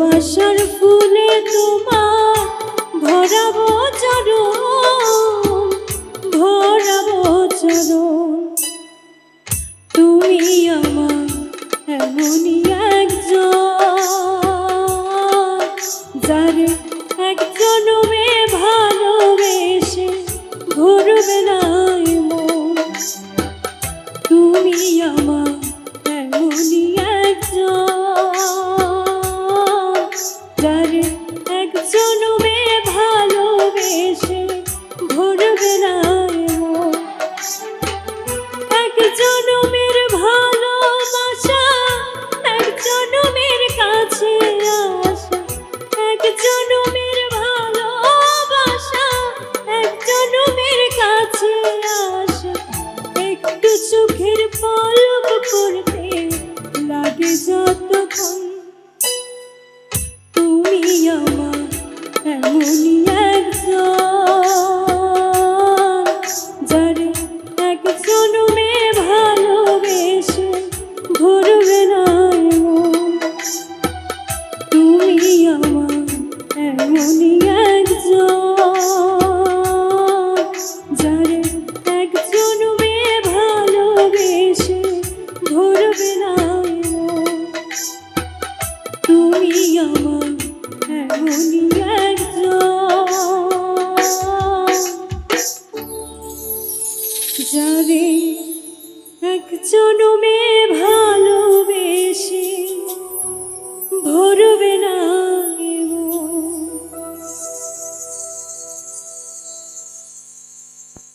বাসার ফুলে তোমার ভরাবো চরণ ভরাবো চরণ। তুমি আমার এমনই একজন যারে 慕你。জনমে